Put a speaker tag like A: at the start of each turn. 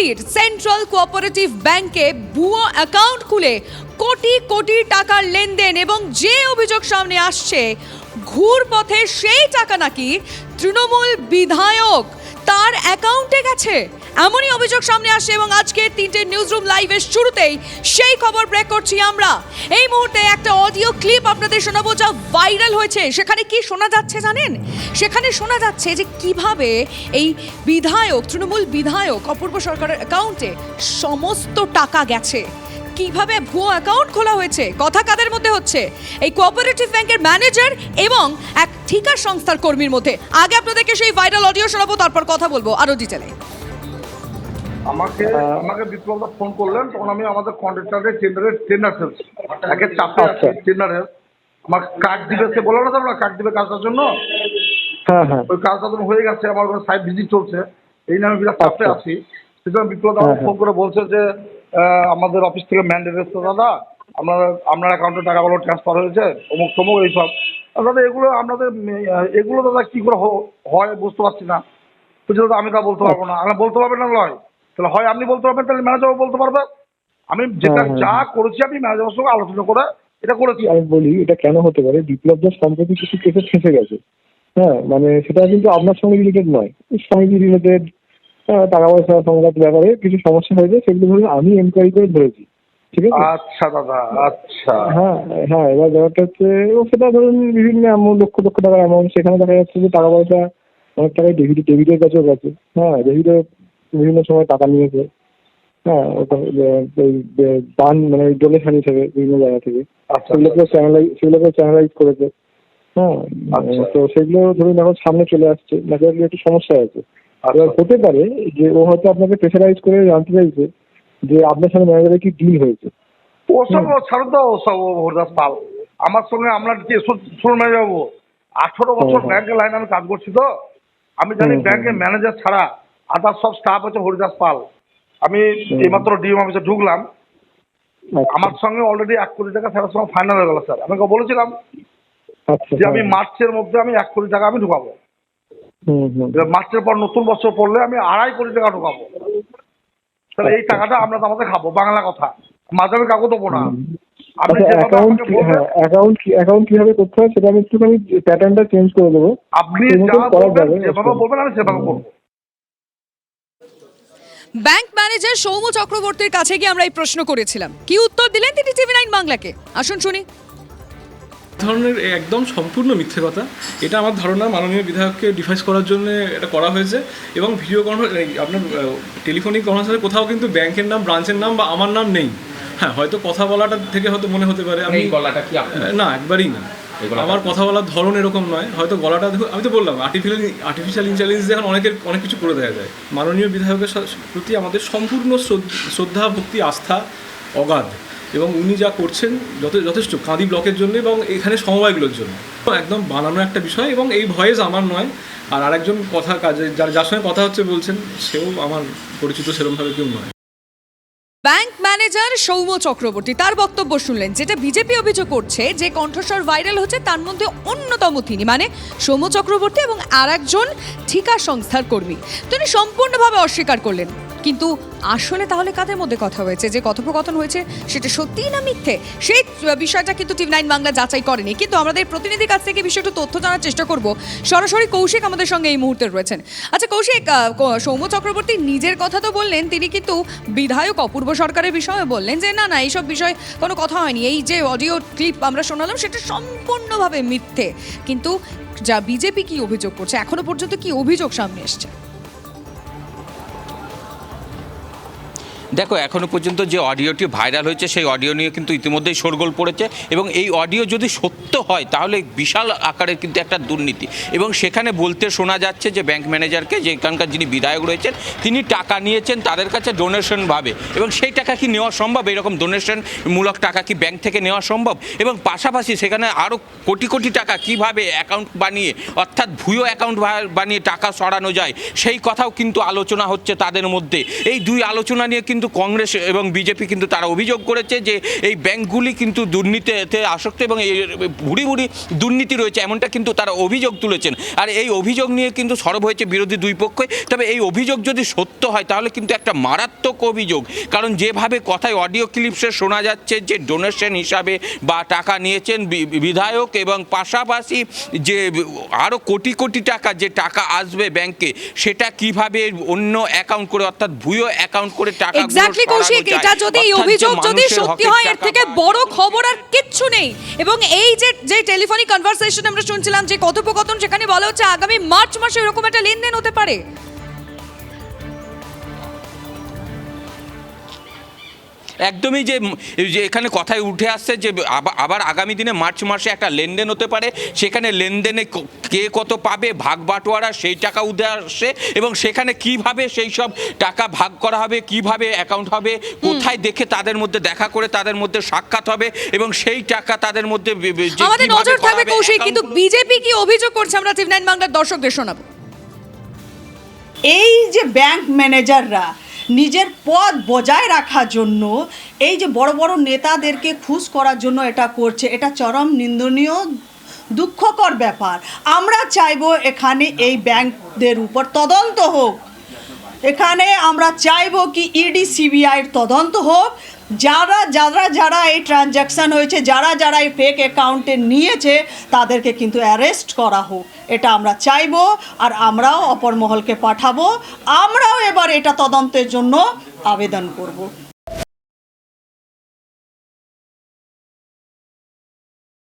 A: মন্দির central cooperative ব্যাংকে ভুয়ো অ্যাকাউন্ট খুলে কোটি কোটি টাকার লেনদেন এবং যে অভিযোগ সামনে আসছে ঘুর পথে সেই টাকা নাকি তৃণমূল বিধায়ক তার অ্যাকাউন্টে গেছে। এমনই অভিযোগ সামনে আসে এবং আজকে তিনটে নিউজ রুম লাইভের শুরুতেই সেই খবর ব্রেক করছি আমরা। এই মুহূর্তে একটা অডিও ক্লিপ আপনাদের শোনাবো যা ভাইরাল হয়েছে। সেখানে কি শোনা যাচ্ছে জানেন? সেখানে শোনা যাচ্ছে যে কীভাবে এই বিধায়ক, তৃণমূল বিধায়ক অপূর্ব সরকারের অ্যাকাউন্টে সমস্ত টাকা গেছে। কীভাবে ভুয়ো অ্যাকাউন্ট খোলা হয়েছে? কথা কাদের মধ্যে হচ্ছে? এই কোঅপারেটিভ ব্যাংকের ম্যানেজার এবং এক ঠিকা সংস্থার কর্মীর মধ্যে। আগে আপনাদেরকে সেই ভাইরাল অডিও শোনাবো তারপর কথা বলব আরও ডিটেলে
B: আমাকে আমাকে বিপ্লবদা ফোন করলেন তখন আমি আমাদের কন্ট্রাক্টারের টেন্ডারের টেন্ডার ফেলছি একে চাপে আছে
C: আচ্ছা।
B: টেন্ডারের আমার কার্ড দিবে সে বলল না তোমরা কার্ড দিবে কাজটার জন্য?
C: হ্যাঁ হ্যাঁ।
B: ওই কাজটা যখন হয়ে গেছে আমার ওখানে সাইট ভিজিট চলছে। এই নিয়ে আমি বিরাট চাপে
C: আচ্ছা।
B: আছি। সেজন্য বিপ্লবদা
C: হ্যাঁ,
B: আমাকে ফোন করে বলছে যে আমাদের অফিস থেকে ম্যান্ডেট এসছে দাদা। আপনার আপনার অ্যাকাউন্টে টাকাগুলো ট্রান্সফার হয়েছে অমুক তমুক এইসব দাদা এগুলো আপনাদের এগুলো দাদা কী করে হয় বুঝতে পারছি না। বুঝলি দাদা আমি তা বলতে পারব না। আমি বলতে পারবেন না নয় তাহলে হয় আপনি বলতে পারবেন তাহলে ম্যানেজারও বলতে পারবে। আমি যেটা
C: হ্যাঁ, হ্যাঁ,
B: যা
C: হ্যাঁ।
B: করেছি আমি ম্যানেজারের সঙ্গে আলোচনা করে এটা করেছি।
C: আমি বলি এটা কেন হতে পারে? বিপ্লব দাস সম্প্রতি কিছু কেসে ফেসে গেছে। হ্যাঁ মানে সেটা কিন্তু আপনার সঙ্গে রিলেটেড নয়। সঙ্গে রিলেটেড টাকা পয়সা সংক্রান্ত ব্যাপারে কিছু সমস্যা হয়েছে সেগুলো ধরে আমি এনকোয়ারি করে ধরেছি ঠিক আছে?
B: আচ্ছা দাদা আচ্ছা।
C: হ্যাঁ হ্যাঁ এবার ব্যাপারটা হচ্ছে সেটা ধরুন বিভিন্ন অ্যামাউন্ট লক্ষ লক্ষ টাকার অ্যামাউন্ট সেখানে দেখা যাচ্ছে যে টাকা পয়সা অনেক টাকায় ডেবিট ডেবিটের কাছেও গেছে। হ্যাঁ ডেবিটে বিভিন্ন সময় টাকা নিয়েছে। হ্যাঁ ওটা ওই দান মানে ডোনেশন হিসেবে বিভিন্ন জায়গা থেকে। সেগুলোকে চ্যানেলাইজ সেগুলোকে চ্যানেলাইজ করেছে। হ্যাঁ
B: আচ্ছা।
C: তো সেগুলো ধরুন এখন সামনে চলে আসছে। ন্যাচারালি একটু সমস্যা আছে? এবার
B: আচ্ছা
C: হতে পারে যে ও হয়তো আপনাকে প্রেশারাইজ করে জানতে চাইছে যে আপনার সঙ্গে ম্যানেজারের কি ডিল হয়েছে।
B: ওসব ছাড়ো তো ওসব হরিদাস পাল। আমার সঙ্গে আমরা কি যাব আঠারো বছর
C: হুম, হুম।
B: ব্যাংকের লাইনে আমি কাজ করছি তো। আমি জানি ব্যাংকের ম্যানেজার ছাড়া আদার সব স্টাফ হচ্ছে হরিদাস পাল। আমি এইমাত্র ডিএম অফিসে ঢুকলাম।
C: আচ্ছা,
B: আমার সঙ্গে অলরেডি এক কোটি টাকা স্যারের সঙ্গে ফাইনাল হয়ে গেল স্যার আমি বলেছিলাম
C: আচ্ছা
B: যে আমি
C: হ্যাঁ।
B: মার্চের মধ্যে আমি এক কোটি টাকা আমি ঢুকাবো। এবার মার্চের পর নতুন বছর পড়লে আমি আড়াই কোটি টাকা ঢুকাবো। তাহলে এই টাকাটা আমরা আমাদের খাব বাংলা কথা। মাঝে কাকু দেবো না।
C: আচ্ছা অ্যাকাউন্ট হ্যাঁ কীভাবে করতে হয় সেটা আমি একটুখানি প্যাটার্নটা চেঞ্জ করে দেবো।
B: আপনি
C: সেই মতো
B: যা
C: করা
B: বলবেন
C: যাবে,
B: যেভাবে বলবেন আমি সেভাবে করব
A: ব্যাংক ম্যানেজার সৌম চক্রবর্তীর কাছে গিয়ে আমরা এই প্রশ্ন করেছিলাম। কি উত্তর দিলেন তিনি টিভি নাইন বাংলাকে? আসুন শুনি।
D: ধরনের একদম সম্পূর্ণ মিথ্যে কথা। এটা আমার ধারণা মাননীয় বিধায়ককে ডিফাইস করার জন্য এটা করা হয়েছে এবং ভিডিও কনফারেন্স আপনার টেলিফোনিক কনফারেন্সে কোথাও কিন্তু ব্যাংকের নাম ব্রাঞ্চের নাম বা আমার নাম নেই। হ্যাঁ হয়তো কথা বলাটা থেকে হয়তো মনে হতে পারে। আমি
E: এই গলাটা কি
D: না একবারই না। আমার কথা বলার ধরন এরকম নয়। হয়তো গলাটা দেখো- আমি তো বললাম আর্টিফিশিয়াল আর্টিফিশিয়াল ইন্টেলিজেন্স এখন অনেকের অনেক কিছু করে দেওয়া যায়। মাননীয় বিধায়কের প্রতি আমাদের সম্পূর্ণ শ্রদ্ধা ভক্তি আস্থা অগাধ। এবং উনি যা করছেন যথে- যথেষ্ট কাঁদি ব্লকের জন্য এবং এখানে সমবায়গুলোর জন্য। একদম বানানো একটা বিষয় এবং এই ভয়েস আমার নয়। আর আরেকজন কথা কাজে যার যার সঙ্গে কথা হচ্ছে বলছেন, সেও আমার পরিচিত সেরকমভাবে কেউ নয়।
A: ব্যাংক ম্যানেজার সৌম চক্রবর্তী, তার বক্তব্য শুনলেন, যেটা বিজেপি অভিযোগ করছে যে কণ্ঠস্বর ভাইরাল হচ্ছে তার মধ্যে অন্যতম তিনি মানে সৌম চক্রবর্তী এবং আর একজন ঠিকা সংস্থার কর্মী। তিনি সম্পূর্ণভাবে অস্বীকার করলেন। কিন্তু আসলে তাহলে কাদের মধ্যে কথা হয়েছে? যে কথোপকথন হয়েছে, সেটা সত্যিই না মিথ্যে? সেই বিষয়টা কিন্তু টিভি নাইন বাংলা যাচাই করেনি। কিন্তু আমাদের প্রতিনিধির কাছ থেকে বিষয়টা তথ্য জানার চেষ্টা করব। সরাসরি কৌশিক আমাদের সঙ্গে এই মুহূর্তে রয়েছেন। আচ্ছা কৌশিক সৌম্য চক্রবর্তী নিজের কথা তো বললেন, তিনি কিন্তু বিধায়ক অপূর্ব সরকারের বিষয়ে বললেন যে, না না, এইসব বিষয় কোনো কথা হয়নি। এই যে অডিও ক্লিপ আমরা শোনালাম, সেটা সম্পূর্ণভাবে মিথ্যে। কিন্তু যা বিজেপি কি অভিযোগ করছে, এখনও পর্যন্ত কি অভিযোগ সামনে এসছে?
E: দেখো, এখনও পর্যন্ত যে অডিওটি ভাইরাল হয়েছে, সেই অডিও নিয়ে কিন্তু ইতিমধ্যেই শোরগোল পড়েছে এবং এই অডিও যদি সত্য হয়, তাহলে বিশাল আকারের কিন্তু একটা দুর্নীতি। এবং সেখানে বলতে শোনা যাচ্ছে যে ব্যাংক ম্যানেজারকে যে এখানকার যিনি বিধায়ক রয়েছেন, তিনি টাকা নিয়েছেন তাদের কাছে ডোনেশন ভাবে। এবং সেই টাকা কি নেওয়া সম্ভব? এরকম ডোনেশনমূলক টাকা কি ব্যাংক থেকে নেওয়া সম্ভব? এবং পাশাপাশি সেখানে আরও কোটি কোটি টাকা কীভাবে অ্যাকাউন্ট বানিয়ে, অর্থাৎ ভুয়ো অ্যাকাউন্ট বানিয়ে টাকা সরানো যায়, সেই কথাও কিন্তু আলোচনা হচ্ছে তাদের মধ্যে। এই দুই আলোচনা নিয়ে কিন্তু কিন্তু কংগ্রেস এবং বিজেপি কিন্তু তারা অভিযোগ করেছে যে এই ব্যাংকগুলি কিন্তু দুর্নীতিতে আসক্ত এবং এই ভুড়ি ভুড়ি দুর্নীতি রয়েছে, এমনটা কিন্তু তারা অভিযোগ তুলেছেন। আর এই অভিযোগ নিয়ে কিন্তু সরব হয়েছে বিরোধী দুই পক্ষই। তবে এই অভিযোগ যদি সত্য হয়, তাহলে কিন্তু একটা মারাত্মক অভিযোগ। কারণ যেভাবে কথায় অডিও ক্লিপসে শোনা যাচ্ছে যে ডোনেশন হিসাবে বা টাকা নিয়েছেন বিধায়ক এবং পাশাপাশি যে আরও কোটি কোটি টাকা যে টাকা আসবে ব্যাংকে, সেটা কীভাবে অন্য অ্যাকাউন্ট করে, অর্থাৎ ভুয়ো অ্যাকাউন্ট করে টাকা
A: এক্স্যাক্টলি কৌশিক এটা যদি এই অভিযোগ যদি সত্যি হয় এর থেকে বড় খবর আর কিচ্ছু নেই। এবং এই যে যে টেলিফোনিক কনভারসেশন আমরা শুনছিলাম যে কথোপকথন সেখানে বলা হচ্ছে আগামী মার্চ মাসে এরকম একটা লেনদেন হতে পারে।
E: একদমই যে যে এখানে কথায় উঠে আসছে যে আবা- আবার আগামী দিনে মার্চ মাসে একটা লেনদেন হতে পারে। সেখানে লেনদেনে কে কত পাবে ভাগ বাটোয়ারা সেই টাকা উঠে আসছে এবং সেখানে কীভাবে সেই সব টাকা ভাগ করা হবে কীভাবে অ্যাকাউন্ট হবে কোথায় দেখে তাদের মধ্যে দেখা করে তাদের মধ্যে সাক্ষাৎ হবে এবং সেই টাকা তাদের মধ্যে
A: আমাদের নজর থাকবে কৌশিক কিন্তু বিজেপি কি অভিযোগ করছে আমরা টিভি নাইন বাংলার দর্শকদের শোনাবো?
F: এই যে ব্যাংক ম্যানেজাররা নিজের পদ বজায় রাখার জন্য, এই যে বড় বড় নেতাদেরকে খুশ করার জন্য এটা করছে, এটা চরম নিন্দনীয়, দুঃখকর ব্যাপার। আমরা চাইব এখানে এই ব্যাংকদের উপর তদন্ত হোক। এখানে আমরা চাইব কি ইডি সিবিআইয়ের তদন্ত হোক। যারা যারা যারা এই ট্রানজ্যাকশান হয়েছে, যারা যারা এই ফেক অ্যাকাউন্টে নিয়েছে, তাদেরকে কিন্তু অ্যারেস্ট করা হোক। এটা আমরা চাইব আর আমরাও অপর মহলকে পাঠাবো। আমরাও এবার এটা তদন্তের জন্য আবেদন করব।